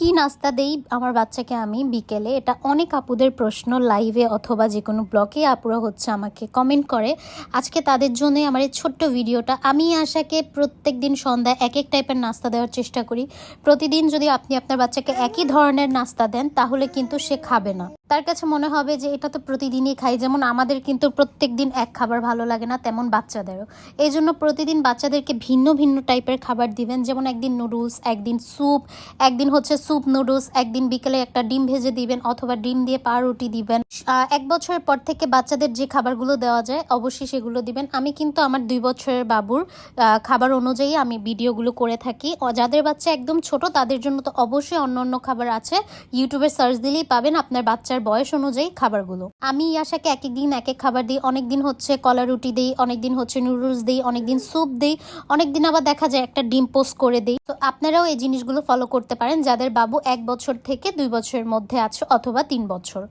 কি নাস্তা দেই আমার বাচ্চাকে আমি বিকেলে? এটা অনেক আপুদের প্রশ্ন লাইভে অথবা যে কোনো ব্লগে আপুরা হচ্ছে আমাকে কমেন্ট করে। আজকে তাদের জন্য আমার এই ছোট্ট ভিডিওটা। আমি আশাকে প্রত্যেক দিন সন্ধ্যায় এক এক টাইপের নাস্তা দেওয়ার চেষ্টা করি। প্রতিদিন যদি আপনি আপনার বাচ্চাকে একই ধরনের নাস্তা দেন, তাহলে কিন্তু সে খাবে না। তার কাছে মনে হবে যে এটা তো প্রতিদিনই খাই। যেমন আমাদের কিন্তু প্রত্যেক দিন এক খাবার ভালো লাগে না, তেমন বাচ্চাদেরও। এই জন্য প্রতিদিন বাচ্চাদেরকে ভিন্ন ভিন্ন টাইপের খাবার দিবেন। যেমন একদিন নুডলস, একদিন স্যুপ, একদিন হচ্ছে স্যুপ নুডলস, একদিন বিকেলে একটা ডিম ভেজে দিবেন অথবা ডিম দিয়ে পাউরুটি দিবেন। এক বছরের পর থেকে বাচ্চাদের যে খাবারগুলো দেওয়া যায়, অবশ্যই সেগুলো দিবেন। আমি কিন্তু আমার দুই বছরের বাবুর খাবার অনুযায়ী আমি ভিডিওগুলো করে থাকি। যাদের বাচ্চা একদম ছোট, তাদের জন্য তো অবশ্যই অন্য অন্য খাবার আছে। ইউটিউবে সার্চ দিলেই পাবেন, আপনার বাচ্চার বয়স অনুযায়ী খাবারগুলো। আমি ইয়াশাকে এক এক দিন এক এক খাবার দিই, অনেকদিন হচ্ছে কলা রুটি দিই অনেক দিন হচ্ছে নুডলস দিই অনেক দিন স্যুপ দিই, অনেকদিন আবার দেখা যায় একটা ডিম পোস্ট করে দিই। তো আপনারাও এই জিনিসগুলো ফলো করতে পারেন যাদের বাবু এক বছর থেকে দুই বছরের মধ্যে আছে অথবা তিন বছর।